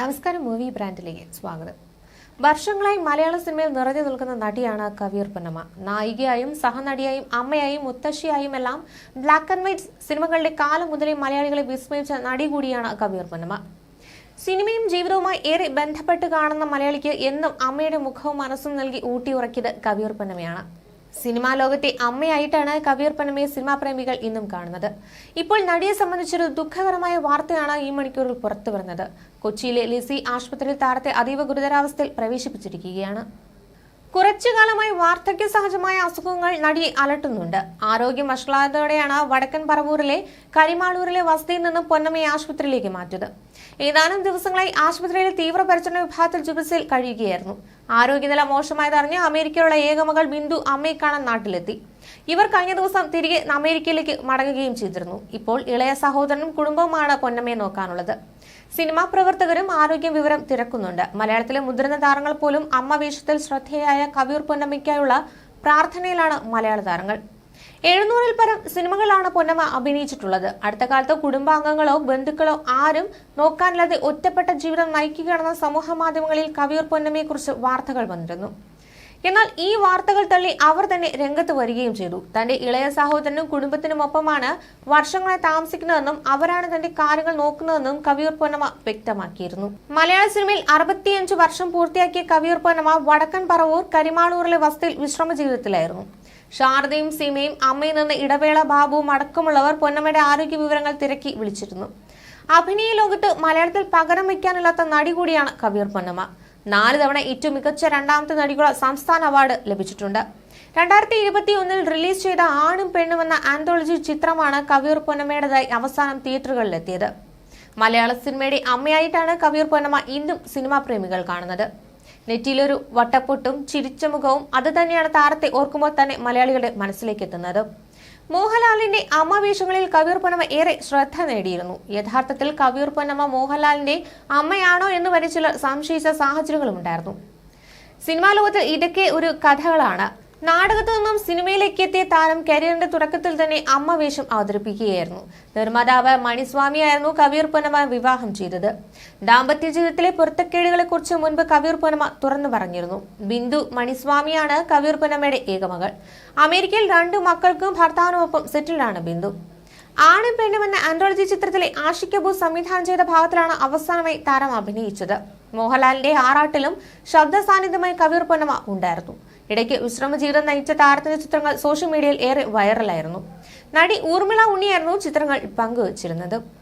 നമസ്കാരം മൂവി ബ്രാൻഡിലേക്ക് സ്വാഗതം. വർഷങ്ങളായി മലയാള സിനിമയിൽ നിറഞ്ഞു നിൽക്കുന്ന നടിയാണ് കവിയർ പൊന്നമ്മ. നായികയായും സഹനടിയായും അമ്മയായും മുത്തശ്ശിയായും എല്ലാം ബ്ലാക്ക് ആൻഡ് വൈറ്റ് സിനിമകളുടെ കാലം മുതലേ മലയാളികളെ വിസ്മയിച്ച നടി കൂടിയാണ് കവിയർ പൊന്നമ്മ. സിനിമയും ജീവിതവുമായി ഏറെ ബന്ധപ്പെട്ട് കാണുന്ന മലയാളിക്ക് എന്നും അമ്മയുടെ മുഖവും മനസ്സും നൽകി ഊട്ടിയുറക്കിയത് കവിയർ പൊന്നമ്മയാണ്. സിനിമാ ലോകത്തെ അമ്മയായിട്ടാണ് കവിയർ പനമയെ സിനിമാ പ്രേമികൾ ഇന്നും കാണുന്നത്. ഇപ്പോൾ നടിയെ സംബന്ധിച്ചൊരു ദുഃഖകരമായ വാർത്തയാണ് ഈ മണിക്കൂറിൽ പുറത്തു വരുന്നത് കൊച്ചിയിലെ ലിസി ആശുപത്രിയിൽ താരത്തെ അതീവ ഗുരുതരാവസ്ഥയിൽ പ്രവേശിപ്പിച്ചിരിക്കുകയാണ്. കുറച്ചു കാലമായി വാർദ്ധക്യ സഹജമായ അസുഖങ്ങൾ നടി അലട്ടുന്നുണ്ട്. ആരോഗ്യം വഷളാതോടെയാണ് വടക്കൻ പറവൂരിലെ കരിമാളൂരിലെ വസതിയിൽ നിന്നും പൊന്നമ്മയെ ആശുപത്രിയിലേക്ക് മാറ്റിയത്. ഏതാനും ദിവസങ്ങളായി ആശുപത്രിയിലെ തീവ്രപരിചരണ വിഭാഗത്തിൽ ചികിത്സയിൽ കഴിയുകയായിരുന്നു. ആരോഗ്യനില മോശമായതറിഞ്ഞ് അമേരിക്കയിലുള്ള ഏകമകൾ ബിന്ദു അമ്മയെ കാണാൻ നാട്ടിലെത്തി. ഇവർ കഴിഞ്ഞ ദിവസം തിരികെ അമേരിക്കയിലേക്ക് മടങ്ങുകയും ചെയ്തിരുന്നു. ഇപ്പോൾ ഇളയ സഹോദരനും കുടുംബവുമാണ് പൊന്നമ്മയെ നോക്കാനുള്ളത്. സിനിമാ പ്രവർത്തകരും ആരോഗ്യ വിവരം തിരക്കുന്നുണ്ട്. മലയാളത്തിലെ മുതിർന്ന താരങ്ങൾ പോലും അമ്മ വേഷത്തിൽ ശ്രദ്ധേയായ കവിയൂർ പൊന്നമ്മയ്ക്കായുള്ള പ്രാർത്ഥനയിലാണ് മലയാള താരങ്ങൾ. എഴുന്നൂറിൽ പരം സിനിമകളാണ് പൊന്നമ്മ അഭിനയിച്ചിട്ടുള്ളത്. അടുത്ത കാലത്ത് കുടുംബാംഗങ്ങളോ ബന്ധുക്കളോ ആരും നോക്കാനില്ലാതെ ഒറ്റപ്പെട്ട ജീവിതം നയിക്കുകയാണെന്ന സമൂഹ മാധ്യമങ്ങളിൽ കവിയൂർ പൊന്നമ്മയെക്കുറിച്ച് വാർത്തകൾ വന്നിരുന്നു. എന്നാൽ ഈ വാർത്തകൾ തള്ളി അവർ തന്നെ രംഗത്ത് വരികയും ചെയ്തു. തന്റെ ഇളയ സഹോദരനും കുടുംബത്തിനുമൊപ്പമാണ് വർഷങ്ങളെ താമസിക്കുന്നതെന്നും അവരാണ് തന്റെ കാര്യങ്ങൾ നോക്കുന്നതെന്നും കവിയൂർ പൊന്നമ്മ വ്യക്തമാക്കിയിരുന്നു. മലയാള സിനിമയിൽ അറുപത്തിയഞ്ച് വർഷം പൂർത്തിയാക്കിയ കവിയൂർ പൊന്നമ്മ വടക്കൻ പറവൂർ കരിമാളൂറിലെ വസതിയിൽ വിശ്രമ ജീവിതത്തിലായിരുന്നു ശാരദയും സീമയും അമ്മയിൽ നിന്ന് ഇടവേള ബാബുവും അടക്കമുള്ളവർ പൊന്നമ്മയുടെ ആരോഗ്യ വിവരങ്ങൾ തിരക്കി വിളിച്ചിരുന്നു. അഭിനയ ലോകത്ത് മലയാളത്തിൽ പകരം വയ്ക്കാനില്ലാത്ത നടി കൂടിയാണ് കവിയൂർ പൊന്നമ്മ. നാല് തവണ ഏറ്റവും മികച്ച രണ്ടാമത്തെ നടിക്കുള്ള സംസ്ഥാന അവാർഡ് ലഭിച്ചിട്ടുണ്ട്. രണ്ടായിരത്തി ഇരുപത്തി ഒന്നിൽ റിലീസ് ചെയ്ത ആണും പെണ്ണും എന്ന ആന്തോളജി ചിത്രമാണ് കവിയൂർ പൊന്നമ്മയുടേതായി അവസാനം തിയേറ്ററുകളിലെത്തിയത്. മലയാള സിനിമയുടെ അമ്മയായിട്ടാണ് കവിയൂർ പൊന്നമ്മ ഇന്നും സിനിമാ പ്രേമികൾ കാണുന്നത്. നെറ്റിയിലൊരു വട്ടപ്പൊട്ടും ചിരിച്ച മുഖവും അത് തന്നെയാണ് താരത്തെ ഓർക്കുമ്പോൾ തന്നെ മലയാളികളുടെ മനസ്സിലേക്ക് എത്തുന്നത്. മോഹൻലാലിന്റെ അമ്മവേഷങ്ങളിൽ കബീർ പൊന്നമ്മ ഏറെ ശ്രദ്ധ നേടിയിരുന്നു. യഥാർത്ഥത്തിൽ കവിയൂർ പൊന്നമ്മ മോഹൻലാലിന്റെ അമ്മയാണോ എന്ന് വരെ ചിലർ സംശയിച്ച സാഹചര്യങ്ങളും ഉണ്ടായിരുന്നു. സിനിമാ ലോകത്തിൽ ഇതൊക്കെ ഒരു കഥകളാണ്. നാടകത്തു നിന്നും സിനിമയിലേക്ക് എത്തിയ താരം കരിയറിന്റെ തുടക്കത്തിൽ തന്നെ അമ്മവേഷം അവതരിപ്പിക്കുകയായിരുന്നു. നിർമ്മാതാവ് മണിസ്വാമിയായിരുന്നു കവിയൂർ പൊന്നമ്മ വിവാഹം ചെയ്തത്. ദാമ്പത്യ ജീവിതത്തിലെ പൊരുത്തക്കേടുകളെ കുറിച്ച് മുൻപ് കവിയൂർ പൊനമ തുറന്നു പറഞ്ഞിരുന്നു. ബിന്ദു മണിസ്വാമിയാണ് കവിയൂർ പൊനമയുടെ ഏകമകൾ അമേരിക്കയിൽ രണ്ടു മക്കൾക്കും ഭർത്താവിനുമൊപ്പം സെറ്റിൽഡാണ് ബിന്ദു. ആണും പെണ്ണും എന്ന ആൻഡ്രോളജി ചിത്രത്തിലെ ആഷിക് കപൂർ സംവിധാനം ചെയ്ത ഭാഗത്തിലാണ് അവസാനമായി താരം അഭിനയിച്ചത്. മോഹൻലാലിന്റെ ആറാട്ടിലും ശബ്ദ സാന്നിധ്യമായി കവിയൂർ പൊന്നമ ഉണ്ടായിരുന്നു. ഇടയ്ക്ക് വിശ്രമ ജീവിതം നയിച്ച താരത്തിന്റെ ചിത്രങ്ങൾ സോഷ്യൽ മീഡിയയിൽ ഏറെ വൈറലായിരുന്നു. നടി ഊർമിള ഉണ്ണിയായിരുന്നു ചിത്രങ്ങൾ പങ്കുവച്ചിരുന്നത്.